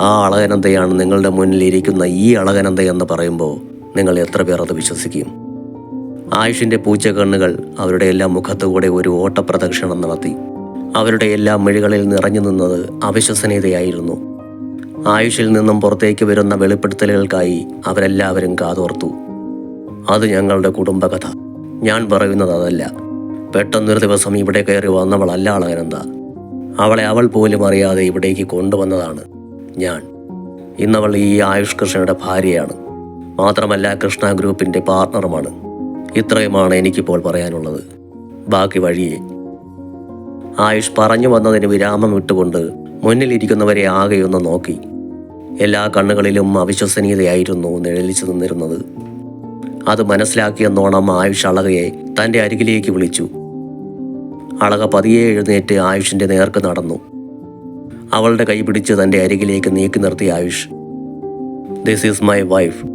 ആ അളകനന്തയാണ് നിങ്ങളുടെ മുന്നിൽ ഇരിക്കുന്ന ഈ അളകനന്ത എന്ന് പറയുമ്പോൾ നിങ്ങൾ എത്ര പേർ അത് വിശ്വസിക്കും? ആയുഷിന്റെ പൂച്ചക്കണ്ണുകൾ അവരുടെ എല്ലാ മുഖത്തുകൂടെ ഒരു ഓട്ടപ്രദക്ഷിണം നടത്തി. അവരുടെ എല്ലാ മിഴികളിൽ നിറഞ്ഞു നിന്നത് അവിശ്വസനീയതയായിരുന്നു. ആയുഷിൽ നിന്നും പുറത്തേക്ക് വരുന്ന വെളിപ്പെടുത്തലുകൾക്കായി അവരെല്ലാവരും കാതോർത്തു. അത് ഞങ്ങളുടെ കുടുംബകഥ. ഞാൻ പറയുന്നത് അതല്ല. പെട്ടെന്നൊരു ദിവസം ഇവിടെ കയറി വന്നവളല്ല അളകനന്ദ അവളെ അവൾ പോലും അറിയാതെ ഇവിടേക്ക് കൊണ്ടുവന്നതാണ് ഞാൻ. ഇന്നവൾ ഈ ആയുഷ് കൃഷ്ണയുടെ ഭാര്യയാണ്. മാത്രമല്ല കൃഷ്ണ ഗ്രൂപ്പിന്റെ പാർട്ണറുമാണ്. ഇത്രയുമാണ് എനിക്കിപ്പോൾ പറയാനുള്ളത്. ബാക്കി വഴിയെ. ആയുഷ് പറഞ്ഞു വന്നതിന് വിരാമം ഇട്ടുകൊണ്ട് മുന്നിലിരിക്കുന്നവരെ ആകെയൊന്ന് നോക്കി. എല്ലാ കണ്ണുകളിലും അവിശ്വസനീയതയായിരുന്നു നിഴലിച്ചു നിന്നിരുന്നത്. അത് മനസ്സിലാക്കിയെന്നോണം ആയുഷ് അളകയെ തന്റെ അരികിലേക്ക് വിളിച്ചു. അളക പതിയെ എഴുന്നേറ്റ് ആയുഷിന്റെ നേർക്ക് നടന്നു. അവളുടെ കൈ പിടിച്ച് തന്റെ അരികിലേക്ക് നീക്കി നിർത്തി Ayush. This is my wife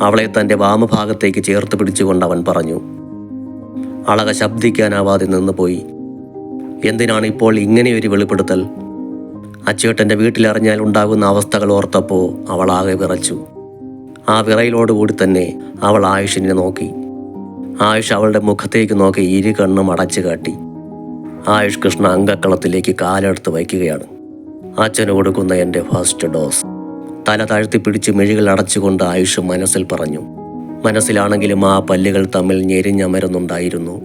അവളെ തന്റെ വാമഭാഗത്തേക്ക് ചേർത്ത് പിടിച്ചുകൊണ്ട് അവൻ പറഞ്ഞു. അളക ശബ്ദിക്കാനാവാതെ നിന്നുപോയി എന്തിനാണ് ഇപ്പോൾ ഇങ്ങനെയൊരു വെളിപ്പെടുത്തൽ? അച്ചേട്ടന്റെ വീട്ടിലറിഞ്ഞാൽ ഉണ്ടാകുന്ന അവസ്ഥകൾ ഓർത്തപ്പോൾ അവൾ ആകെ വിറച്ചു. ആ വിറയിലോടുകൂടി തന്നെ അവൾ ആയുഷിനെ നോക്കി. ആയുഷ് അവളുടെ മുഖത്തേക്ക് നോക്കി ഇരു കണ്ണും അടച്ചു കാട്ടി ആയുഷ് കൃഷ്ണ അങ്കക്കളത്തിലേക്ക് കാലെടുത്ത് വയ്ക്കുകയാണ്. അച്ഛന് കൊടുക്കുന്ന എന്റെ ഫസ്റ്റ് ഡോസ്. തല താഴ്ത്തി പിടിച്ച് മിഴികൾ അടച്ചുകൊണ്ട് ആയുഷ് മനസ്സിൽ പറഞ്ഞു. മനസ്സിലാണെങ്കിലും ആ പല്ലുകൾ തമ്മിൽ ഞെരിഞ്ഞമരുന്നുണ്ടായിരുന്നു.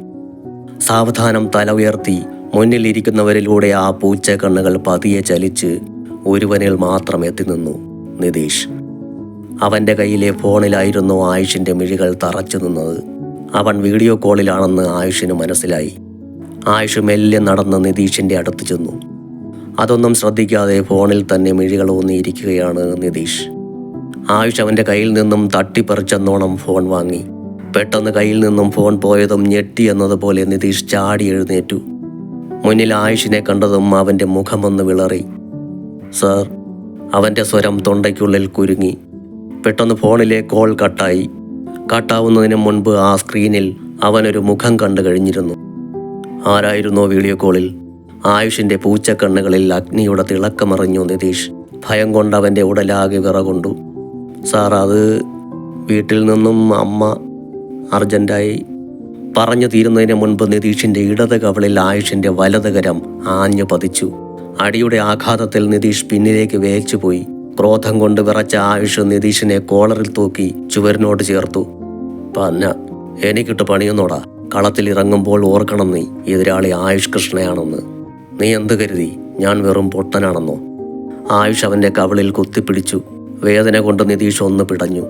സാവധാനം തല ഉയർത്തി മുന്നിലിരിക്കുന്നവരിലൂടെ ആ പൂച്ച കണ്ണുകൾ പതിയെ ചലിച്ച് ഒരുവനിൽ മാത്രം എത്തി നിന്നു നിതീഷ്. അവന്റെ കയ്യിലെ ഫോണിലായിരുന്നു ആയുഷിന്റെ മിഴികൾ തറച്ചു നിന്നത്. അവൻ വീഡിയോ കോളിലാണെന്ന് ആയുഷിന് മനസ്സിലായി. ആയുഷ് മെല്ലെ നടന്ന് നിതീഷിന്റെ അടുത്ത് ചെന്നു. അതൊന്നും ശ്രദ്ധിക്കാതെ ഫോണിൽ തന്നെ മിഴികൾ ഊന്നിയിരിക്കുകയാണ് നിതീഷ്. ആയുഷ് അവന്റെ കയ്യിൽ നിന്നും തട്ടിപ്പറിച്ചെന്നോണം ഫോൺ വാങ്ങി. പെട്ടെന്ന് കയ്യിൽ നിന്നും ഫോൺ പോയതും ഞെട്ടി എന്നതുപോലെ നിതീഷ് ചാടി എഴുന്നേറ്റു. മുന്നിൽ ആയുഷിനെ കണ്ടതും അവന്റെ മുഖമൊന്ന് വിളറി. സാർ അവന്റെ സ്വരം തൊണ്ടയ്ക്കുള്ളിൽ കുരുങ്ങി. പെട്ടെന്ന് ഫോണിലെ കോൾ കട്ടായി. കട്ടാവുന്നതിന് മുൻപ് ആ സ്ക്രീനിൽ അവനൊരു മുഖം കണ്ടു കഴിഞ്ഞിരുന്നു. ആരായിരുന്നോ വീഡിയോ കോളിൽ? ആയുഷിന്റെ പൂച്ചക്കണ്ണുകളിൽ അഗ്നിയുടെ തിളക്കമറിഞ്ഞു നിതീഷ് ഭയം കൊണ്ട് അവന്റെ ഉടലാകെ വിറകൊണ്ടു. സാർ അത് വീട്ടിൽ നിന്നും അമ്മ അർജന്റായി പറഞ്ഞു തീരുന്നതിന് മുൻപ് നിതീഷിന്റെ ഇടത് കവളിൽ ആയുഷിന്റെ വലത് കരം ആഞ്ഞു പതിച്ചു. അടിയുടെ ആഘാതത്തിൽ നിതീഷ് പിന്നിലേക്ക് വേച്ചുപോയി ക്രോധം കൊണ്ട് വിറച്ച ആയുഷ് നിതീഷിനെ കോളറിൽ തൂക്കി ചുവരിനോട് ചേർത്തു. പന്ന എനിക്കിട്ട് പണിയുന്നോടാ. കളത്തിൽ ഇറങ്ങുമ്പോൾ ഓർക്കണം നീ എതിരാളി ആയുഷ് കൃഷ്ണയാണെന്ന്. നീ എന്ത് കരുതി? ഞാൻ വെറും പൊട്ടനാണെന്നോ? ആയുഷ് അവന്റെ കവിളിൽ കുത്തിപ്പിടിച്ചു. വേദന കൊണ്ട് നിതീഷ് ഒന്ന് പിടഞ്ഞു.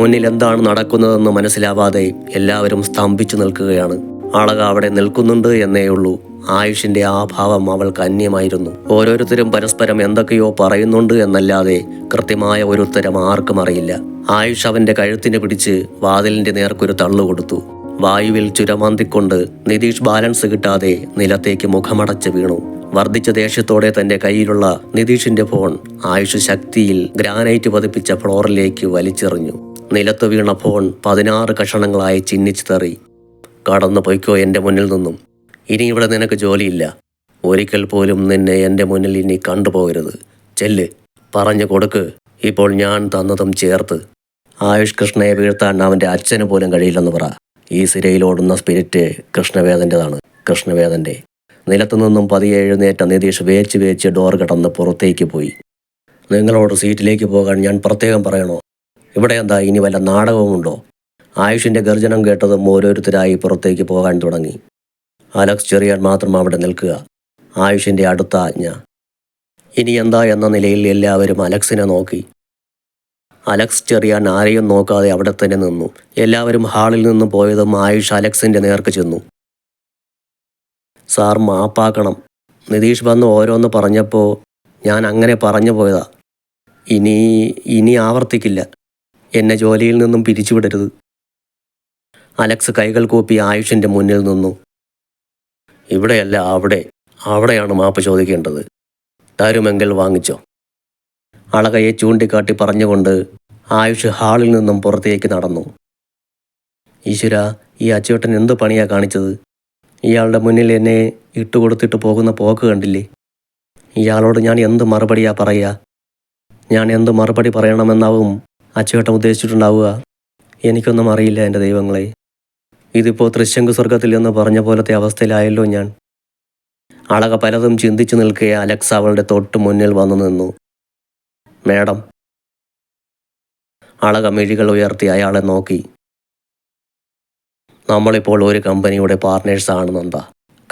മുന്നിൽ എന്താണ് നടക്കുന്നതെന്ന് മനസ്സിലാവാതെ എല്ലാവരും സ്തംഭിച്ചു നിൽക്കുകയാണ്. ആളക അവിടെ നിൽക്കുന്നുണ്ട് എന്നേയുള്ളൂ ആയുഷിന്റെ ആ ഭാവം അവൾക്ക് അന്യമായിരുന്നു. ഓരോരുത്തരും പരസ്പരം എന്തൊക്കെയോ പറയുന്നുണ്ട് എന്നല്ലാതെ കൃത്യമായ ഒരു ഉത്തരം ആർക്കും അറിയില്ല. ആയുഷ് അവന്റെ കഴുത്തിനെ പിടിച്ച് വാതിലിന്റെ നേർക്കൊരു തള്ളു കൊടുത്തു. വായുവിൽ ചുരമാന്തിക്കൊണ്ട് നിതീഷ് ബാലൻസ് കിട്ടാതെ നിലത്തേക്ക് മുഖമടച്ച് വീണു. വർദ്ധിച്ച ദേഷ്യത്തോടെ തന്റെ കയ്യിലുള്ള നിതീഷിന്റെ ഫോൺ ആയുഷ് ശക്തിയിൽ ഗ്രാനൈറ്റ് പതിപ്പിച്ച ഫ്ലോറിലേക്ക് വലിച്ചെറിഞ്ഞു. നിലത്ത് വീണ ഫോൺ പതിനാറ് കഷണങ്ങളായി ചിന്നിച്ചു തെറി. കടന്നു പൊയ്ക്കോ എന്റെ മുന്നിൽ നിന്നും. ഇനി ഇവിടെ നിനക്ക് ജോലിയില്ല. ഒരിക്കൽ പോലും നിന്നെ എന്റെ മുന്നിൽ ഇനി കണ്ടുപോകരുത്. ചെല്ല്. പറഞ്ഞു കൊടുക്ക്. ഇപ്പോൾ ഞാൻ തന്നതും ചേർത്ത്. ആയുഷ് കൃഷ്ണയെ വീഴ്ത്താൻ അവന്റെ അച്ഛന് പോലും കഴിയില്ലെന്ന് പറ. ഈ സിരയിലോടുന്ന സ്പിരിറ്റ് കൃഷ്ണവേദന്റെതാണ്. കൃഷ്ണവേദന്റെ. നിലത്തു നിന്നും പതിയെ എഴുന്നേറ്റ നിതീഷ് വേച്ച് വേച്ച് ഡോർ കടന്ന് പുറത്തേക്ക് പോയി. നിങ്ങളോട് സീറ്റിലേക്ക് പോകാൻ ഞാൻ പ്രത്യേകം പറയണോ? ഇവിടെ എന്താ ഇനി വല്ല നാടകവുമുണ്ടോ? ആയുഷിന്റെ ഗർജനം കേട്ടതും ഓരോരുത്തരായി പുറത്തേക്ക് പോകാൻ തുടങ്ങി. അലക്സ് ചെറിയാൻ മാത്രം അവിടെ നിൽക്കുക. ആയുഷിന്റെ അടുത്ത ആജ്ഞ. ഇനി എന്താ എന്ന നിലയിൽ എല്ലാവരും അലക്സിനെ നോക്കി. അലക്സ് ചെറിയാൻ ആരെയും നോക്കാതെ അവിടെ തന്നെ നിന്നു. എല്ലാവരും ഹാളിൽ നിന്ന് പോയതും ആയുഷ് അലക്സിന്റെ നേർക്ക് ചെന്നു. സാർ മാപ്പാക്കണം. നിതീഷ് വന്ന് ഓരോന്ന് പറഞ്ഞപ്പോൾ ഞാൻ അങ്ങനെ പറഞ്ഞു പോയതാ. ഇനി ഇനി ആവർത്തിക്കില്ല. എന്നെ ജോലിയിൽ നിന്നും പിരിച്ചുവിടരുത്. അലക്സ് കൈകൾ കൂപ്പി ആയുഷിന്റെ മുന്നിൽ നിന്നു. ഇവിടെയല്ല അവിടെ. അവിടെയാണ് മാപ്പ് ചോദിക്കേണ്ടത്. തരുമെങ്കിൽ വാങ്ങിച്ചോ. അളകയെ ചൂണ്ടിക്കാട്ടി പറഞ്ഞുകൊണ്ട് ആയുഷ് ഹാളിൽ നിന്നും പുറത്തേക്ക് നടന്നു. ഈശ്വര ഈ അച്ചുവട്ടൻ എന്ത് പണിയാ കാണിച്ചത്? ഇയാളുടെ മുന്നിൽ എന്നെ ഇട്ടുകൊടുത്തിട്ട് പോകുന്ന പോക്ക് കണ്ടില്ലേ? ഇയാളോട് ഞാൻ എന്ത് മറുപടിയാ പറയുക ഞാൻ എന്ത് മറുപടി പറയണമെന്നാവും അച്ചുവേട്ടൻ ഉദ്ദേശിച്ചിട്ടുണ്ടാവുക? എനിക്കൊന്നും അറിയില്ല എന്റെ ദൈവങ്ങളെ. ഇതിപ്പോൾ തൃശങ്കു സ്വർഗത്തിൽ എന്ന് പറഞ്ഞ പോലത്തെ അവസ്ഥയിലായല്ലോ ഞാൻ. അളക പലതും ചിന്തിച്ചു നിൽക്കെ അലക്സ് അവളുടെ തൊട്ട് മുന്നിൽ വന്നു നിന്നു. മേഡം. അളക മിഴികൾ ഉയർത്തി അയാളെ നോക്കി. നമ്മളിപ്പോൾ ഒരു കമ്പനിയുടെ ആണ് നന്ദ.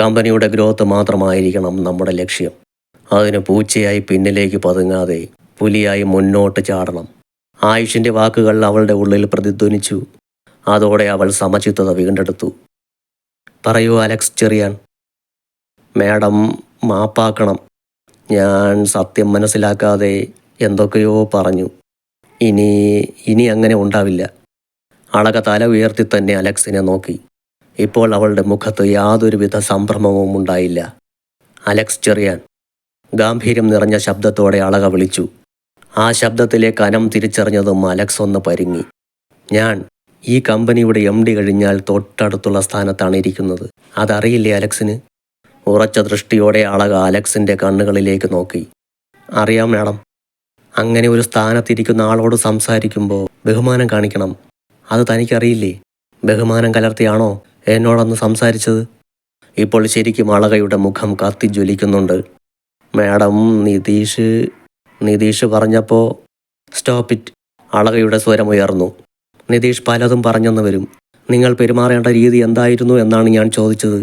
കമ്പനിയുടെ ഗ്രോത്ത് മാത്രമായിരിക്കണം നമ്മുടെ ലക്ഷ്യം. അതിന് പൂച്ചയായി പിന്നിലേക്ക് പതുങ്ങാതെ പുലിയായി മുന്നോട്ട് ചാടണം. ആയുഷിന്റെ വാക്കുകൾ അവളുടെ ഉള്ളിൽ പ്രതിധ്വനിച്ചു. അതോടെ അവൾ സമചിത്തത വീണ്ടെടുത്തു. പറയൂ അലക്സ് ചെറിയാൻ. മാഡം മാപ്പാക്കണം. ഞാൻ സത്യം മനസ്സിലാക്കാതെ എന്തൊക്കെയോ പറഞ്ഞു. ഇനി ഇനി അങ്ങനെ ഉണ്ടാവില്ല. അളക തല ഉയർത്തി തന്നെ അലക്സിനെ നോക്കി. ഇപ്പോൾ അവളുടെ മുഖത്ത് യാതൊരുവിധ സംഭ്രമവും ഉണ്ടായില്ല. അലക്സ് ചെറിയാൻ. ഗാംഭീര്യം നിറഞ്ഞ ശബ്ദത്തോടെ അളക വിളിച്ചു. ആ ശബ്ദത്തിലെ കനം തിരിച്ചറിഞ്ഞതും അലക്സ് ഒന്ന് പരിങ്ങി. ഞാൻ ഈ കമ്പനിയുടെ എം ഡി കഴിഞ്ഞാൽ തൊട്ടടുത്തുള്ള സ്ഥാനത്താണ് ഇരിക്കുന്നത്. അതറിയില്ലേ അലക്സിന്? ഉറച്ച ദൃഷ്ടിയോടെ അളക അലക്സിന്റെ കണ്ണുകളിലേക്ക് നോക്കി. അറിയാം മാഡം. അങ്ങനെ ഒരു സ്ഥാനത്തിരിക്കുന്ന ആളോട് സംസാരിക്കുമ്പോൾ ബഹുമാനം കാണിക്കണം. അത് തനിക്കറിയില്ലേ? ബഹുമാനം കലർത്തിയാണോ എന്നോടന്ന് സംസാരിച്ചത്? ഇപ്പോൾ ശരിക്കും അളകയുടെ മുഖം കത്തി ജ്വലിക്കുന്നുണ്ട് മാഡം നിതീഷ് നിതീഷ് പറഞ്ഞപ്പോൾ സ്റ്റോപ്പ് ഇറ്റ്. അളകയുടെ സ്വരമുയർന്നു നിതീഷ് പലതും പറഞ്ഞെന്ന് വരും. നിങ്ങൾ പെരുമാറേണ്ട രീതി എന്തായിരുന്നു എന്നാണ് ഞാൻ ചോദിച്ചത്.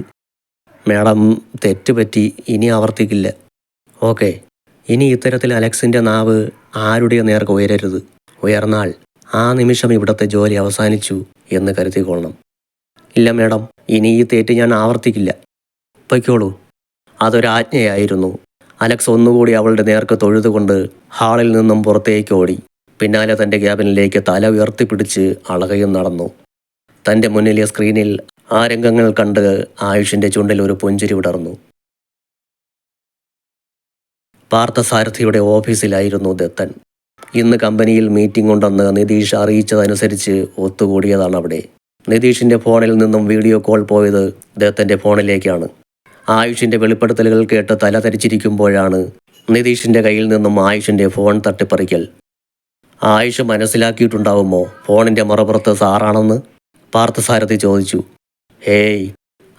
മാഡം തെറ്റുപറ്റി ഇനി ആവർത്തിക്കില്ല. ഓക്കെ. ഇനി ഇത്തരത്തിൽ അലക്സിന്റെ നാവ് ആരുടെ നേർക്ക് ഉയരരുത്. ഉയർന്നാൽ ആ നിമിഷം ഇവിടുത്തെ ജോലി അവസാനിച്ചു എന്ന് കരുതിക്കൊള്ളണം. ഇല്ല മേഡം ഇനി ഈ തെറ്റ് ഞാൻ ആവർത്തിക്കില്ല. പൊയ്ക്കോളൂ. അതൊരാജ്ഞയായിരുന്നു. അലക്സ് ഒന്നുകൂടി അവളുടെ നേർക്ക് തൊഴുതുകൊണ്ട് ഹാളിൽ നിന്നും പുറത്തേക്ക് ഓടി. പിന്നാലെ തന്റെ ക്യാബിനിലേക്ക് തല ഉയർത്തിപ്പിടിച്ച് അളകയും നടന്നു. തന്റെ മുന്നിലെ സ്ക്രീനിൽ ആ രംഗങ്ങൾ കണ്ട് ആയുഷിന്റെ ചുണ്ടിൽ ഒരു പുഞ്ചിരി വിടർന്നു. പാർത്ഥസാരഥിയുടെ ഓഫീസിലായിരുന്നു ദത്തൻ. ഇന്ന് കമ്പനിയിൽ മീറ്റിംഗ് ഉണ്ടെന്ന് നിതീഷ് അറിയിച്ചതനുസരിച്ച് ഒത്തുകൂടിയതാണ് അവിടെ. നിതീഷിന്റെ ഫോണിൽ നിന്നും വീഡിയോ കോൾ പോയത് ദത്തന്റെ ഫോണിലേക്കാണ്. ആയുഷിന്റെ വെളിപ്പെടുത്തലുകൾ കേട്ട് തല ധരിച്ചിരിക്കുമ്പോഴാണ് നിതീഷിന്റെ കയ്യിൽ നിന്നും ആയുഷിന്റെ ഫോൺ തട്ടിപ്പറിക്കൽ. ആയുഷ് മനസ്സിലാക്കിയിട്ടുണ്ടാവുമോ ഫോണിന്റെ മറുപുറത്ത് സാറാണെന്ന്? പാർത്ഥസാരഥി ചോദിച്ചു. ഹേയ്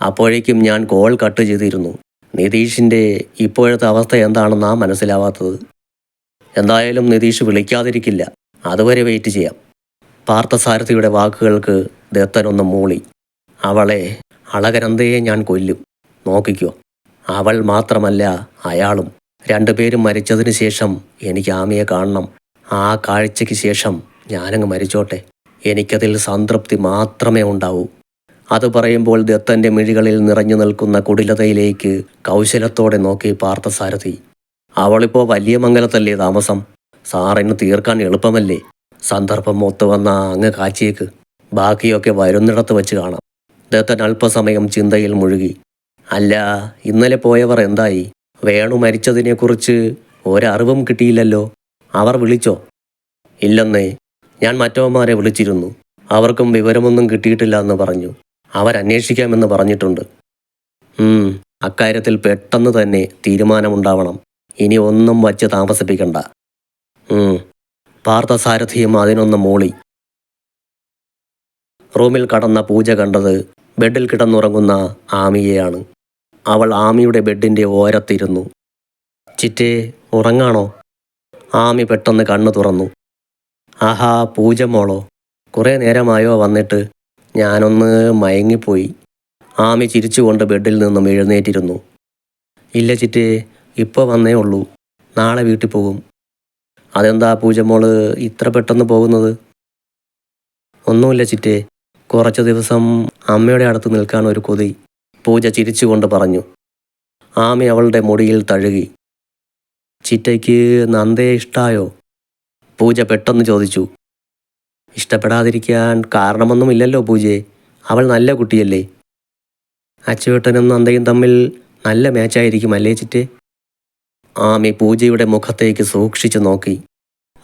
അപ്പോഴേക്കും ഞാൻ കോൾ കട്ട് ചെയ്തിരുന്നു. നിതീഷിന്റെ ഇപ്പോഴത്തെ അവസ്ഥ എന്താണെന്ന് എന്താണെന്നാ മനസ്സിലാവാത്തത്. എന്തായാലും നിതീഷ് വിളിക്കാതിരിക്കില്ല. അതുവരെ വെയിറ്റ് ചെയ്യാം. പാർത്ഥസാരഥിയുടെ വാക്കുകൾക്ക് ദത്തനൊന്ന് മൂളി. അവളെ അളകനന്ദയെ ഞാൻ കൊല്ലും. നോക്കിക്കോ. അവൾ മാത്രമല്ല അയാളും. രണ്ടുപേരും മരിച്ചതിന് ശേഷം എനിക്ക് ആമിയെ കാണണം. ആ കാഴ്ചയ്ക്ക് ശേഷം ഞാനങ്ങ് മരിച്ചോട്ടെ. എനിക്കതിൽ സംതൃപ്തി മാത്രമേ ഉണ്ടാവൂ. അത് പറയുമ്പോൾ ദത്തന്റെ മിഴികളിൽ നിറഞ്ഞു നിൽക്കുന്ന കുടിലതയിലേക്ക് കൗശലത്തോടെ നോക്കി പാർത്ഥസാരഥി. അവളിപ്പോൾ വലിയ മംഗലത്തല്ലേ താമസം? സാറിന് തീർക്കാൻ എളുപ്പമല്ലേ? സന്ദർഭം ഒത്തു വന്ന അങ്ങ് കാച്ചിയേക്ക്. ബാക്കിയൊക്കെ വരുന്നിടത്ത് വെച്ച് കാണാം. ദത്തൻ അല്പസമയം ചിന്തയിൽ മുഴുകി. അല്ല ഇന്നലെ പോയവർ എന്തായി? വേണു മരിച്ചതിനെക്കുറിച്ച് ഒരറിവും കിട്ടിയില്ലല്ലോ. അവർ വിളിച്ചോ? ഇല്ലെന്നേ ഞാൻ മറ്റവന്മാരെ വിളിച്ചിരുന്നു. അവർക്കും വിവരമൊന്നും കിട്ടിയിട്ടില്ല എന്ന് പറഞ്ഞു. അവരന്വേഷിക്കാമെന്ന് പറഞ്ഞിട്ടുണ്ട്. അക്കാര്യത്തിൽ പെട്ടെന്ന് തന്നെ തീരുമാനമുണ്ടാവണം. ഇനി ഒന്നും വച്ച് താമസിപ്പിക്കണ്ട. പാർത്ഥസാരഥിയും അതിനൊന്ന് മൂളി. റൂമിൽ കടന്ന പൂജ കണ്ടത് ബെഡിൽ കിടന്നുറങ്ങുന്ന ആമിയെയാണ്. അവൾ ആമിയുടെ ബെഡിന്റെ ഓരത്തിരുന്നു. ചിറ്റേ ഉറങ്ങാണോ? ആമി പെട്ടെന്ന് കണ്ണു തുറന്നു. ആഹാ പൂജ മോളോ കുറേ നേരമായോ വന്നിട്ട് ഞാനൊന്ന് മയങ്ങിപ്പോയി. ആമി ചിരിച്ചുകൊണ്ട് ബെഡിൽ നിന്നും എഴുന്നേറ്റിരുന്നു. ഇല്ല ചിറ്റേ ഇപ്പോൾ വന്നേ ഉള്ളൂ. നാളെ വീട്ടിൽ പോകും. അതെന്താ പൂജമോൾ ഇത്ര പെട്ടെന്ന് പോകുന്നത്? ഒന്നുമില്ല ചിറ്റേ. കുറച്ച് ദിവസം അമ്മയുടെ അടുത്ത് നിൽക്കാൻ ഒരു കൊതി. പൂജ ചിരിച്ചുകൊണ്ട് പറഞ്ഞു. ആമി അവളുടെ മുടിയിൽ തഴുകി. ചിറ്റയ്ക്ക് നന്ദയെ ഇഷ്ടായോ? പൂജ പെട്ടെന്ന് ചോദിച്ചു. ഇഷ്ടപ്പെടാതിരിക്കാൻ കാരണമൊന്നുമില്ലല്ലോ പൂജയെ അവൾ നല്ല കുട്ടിയല്ലേ. അച്ചുവേട്ടനും നന്ദയും തമ്മിൽ നല്ല മാച്ചായിരിക്കും അല്ലേ ചിറ്റേ? ആമി പൂജയുടെ മുഖത്തേക്ക് സൂക്ഷിച്ചു നോക്കി.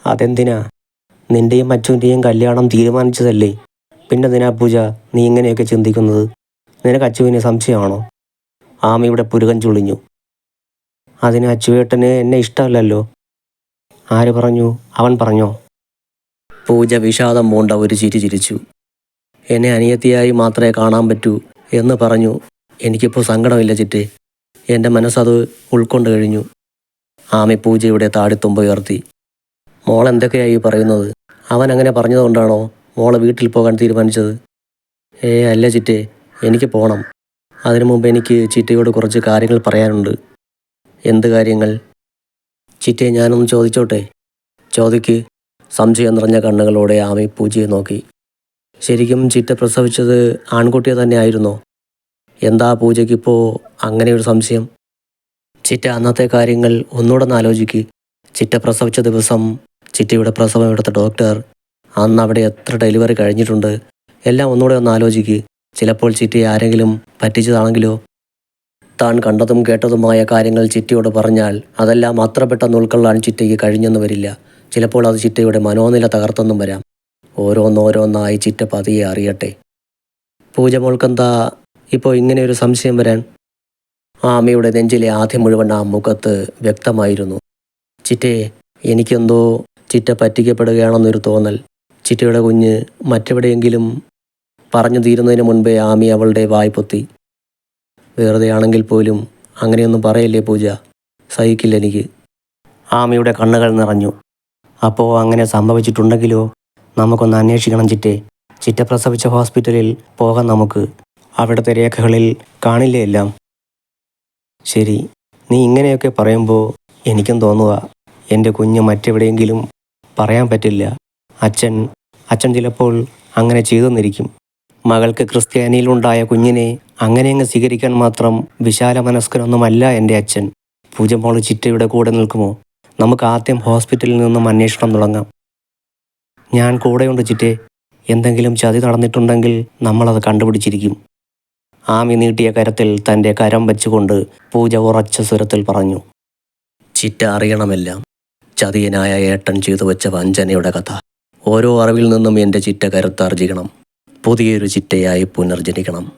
അതെന്തിനാ? നിന്റെയും അച്ചുവിന്റെയും കല്യാണം തീരുമാനിച്ചതല്ലേ. പിന്നെ എന്തിനാ പൂജ നീ ഇങ്ങനെയൊക്കെ ചിന്തിക്കുന്നത്? നിനക്ക് അച്ചുവിനെ സംശയമാണോ? ആമയുടെ പുരുകൻ ചുളിഞ്ഞു. അതിന് അച്ചുവേട്ടന് എന്നെ ഇഷ്ടമല്ലല്ലോ. ആര് പറഞ്ഞു? അവൻ പറഞ്ഞോ? പൂജ വിഷാദം പൂണ്ട ഒരു ചിരി ചിരിച്ചു. എന്നെ അനിയത്തിയായി മാത്രമേ കാണാൻ പറ്റൂ എന്ന് പറഞ്ഞു. എനിക്കിപ്പോൾ സങ്കടമില്ല ചിറ്റേ. എന്റെ മനസ്സത് ഉൾക്കൊണ്ട് കഴിഞ്ഞു. ആമി പൂജയുടെ താടിത്തുമ്പ ഉയർത്തി. മോൾ എന്തൊക്കെയായി പറയുന്നത്? അവൻ അങ്ങനെ പറഞ്ഞതുകൊണ്ടാണോ മോളെ വീട്ടിൽ പോകാൻ തീരുമാനിച്ചത്? ഏ അല്ല ചിറ്റേ. എനിക്ക് പോകണം അതിനു മുമ്പ് എനിക്ക് ചിറ്റയോട് കുറച്ച് കാര്യങ്ങൾ പറയാനുണ്ട്. എന്ത് കാര്യങ്ങൾ? ചിറ്റേ ഞാനൊന്ന് ചോദിച്ചോട്ടെ? ചോദിക്ക്. സംശയം നിറഞ്ഞ കണ്ണുകളോടെ ആമി പൂജയെ നോക്കി. ശരിക്കും ചിറ്റ പ്രസവിച്ചത് ആൺകുട്ടിയെ തന്നെ ആയിരുന്നോ എന്താ പൂജയ്ക്കിപ്പോൾ അങ്ങനെ ഒരു സംശയം? ചിറ്റ അന്നത്തെ കാര്യങ്ങൾ ഒന്നുകൂടെ ഒന്ന് ആലോചിക്ക്. ചിറ്റ പ്രസവിച്ച ദിവസം ചിറ്റയുടെ പ്രസവം എടുത്ത ഡോക്ടർ അന്ന് അവിടെ എത്ര ഡെലിവറി കഴിഞ്ഞിട്ടുണ്ട്? എല്ലാം ഒന്നുകൂടെ ഒന്ന് ആലോചിക്ക്. ചിലപ്പോൾ ചിറ്റയെ ആരെങ്കിലും പറ്റിച്ചതാണെങ്കിലോ? താൻ കണ്ടതും കേട്ടതുമായ കാര്യങ്ങൾ ചിറ്റയോട് പറഞ്ഞാൽ അതെല്ലാം അത്ര പെട്ടെന്ന് ഉൾക്കൊള്ളാൻ ചിറ്റയ്ക്ക് കഴിഞ്ഞെന്ന് വരില്ല. ചിലപ്പോൾ അത് ചിറ്റയുടെ മനോനില തകർത്തെന്നും വരാം. ഓരോന്നോരോന്നായി ചിറ്റ പതിയെ അറിയട്ടെ. പൂജ മോൾക്കെന്താ ഇപ്പോൾ ഇങ്ങനെ ഒരു സംശയം വരാൻ? ആ അമ്മയുടെ നെഞ്ചിലെ ആദ്യം മുഴുവൻ ആ മുഖത്ത് വ്യക്തമായിരുന്നു. ചിറ്റയെ എനിക്കെന്തോ ചിറ്റ പറ്റിക്കപ്പെടുകയാണെന്നൊരു തോന്നൽ. ചിറ്റയുടെ കുഞ്ഞ് മറ്റെവിടെയെങ്കിലും പറഞ്ഞു തീരുന്നതിന് മുൻപേ ആമി അവളുടെ വായ്പൊത്തി പൊത്തി. വെറുതെ ആണെങ്കിൽ പോലും അങ്ങനെയൊന്നും പറയല്ലേ പൂജ? സഹിക്കില്ല എനിക്ക് ആമിയുടെ കണ്ണുകൾ നിറഞ്ഞു. അപ്പോൾ അങ്ങനെ സംഭവിച്ചിട്ടുണ്ടെങ്കിലോ? നമുക്കൊന്ന് അന്വേഷിക്കണം ചിറ്റേ. ചിറ്റ പ്രസവിച്ച ഹോസ്പിറ്റലിൽ പോകാം നമുക്ക്. അവിടുത്തെ രേഖകളിൽ കാണില്ലേ എല്ലാം? ശരി നീ ഇങ്ങനെയൊക്കെ പറയുമ്പോൾ എനിക്കും തോന്നുക എന്റെ കുഞ്ഞ് മറ്റെവിടെയെങ്കിലും പറയാൻ പറ്റില്ല. അച്ഛൻ അച്ഛൻ ചിലപ്പോൾ അങ്ങനെ ചെയ്തെന്നിരിക്കും. മകൾക്ക് ക്രിസ്ത്യാനിയിലുണ്ടായ കുഞ്ഞിനെ അങ്ങനെയങ്ങ് സ്വീകരിക്കാൻ മാത്രം വിശാല മനസ്കനൊന്നുമല്ല എന്റെ അച്ഛൻ പൂജമോൾ ചിറ്റയുടെ കൂടെ നിൽക്കുമോ? നമുക്ക് ആദ്യം ഹോസ്പിറ്റലിൽ നിന്നും അന്വേഷണം തുടങ്ങാം. ഞാൻ കൂടെയുണ്ട് ചിറ്റേ എന്തെങ്കിലും ചതി നടന്നിട്ടുണ്ടെങ്കിൽ നമ്മളത് കണ്ടുപിടിച്ചിരിക്കും. ആമി നീട്ടിയ കരത്തിൽ തന്റെ കരം വെച്ചുകൊണ്ട് പൂജ ഉറച്ച സ്വരത്തിൽ പറഞ്ഞു. ചിറ്റ അറിയണമെല്ലാം. ചതിയനായ ഏട്ടൻ ചെയ്തു വെച്ച വഞ്ചനയുടെ കഥ. ഓരോ അറിവിൽ നിന്നും എന്റെ ചിറ്റ കരുത്താർജിക്കണം. പുതിയൊരു ചിറ്റയായി പുനർജനിക്കണം.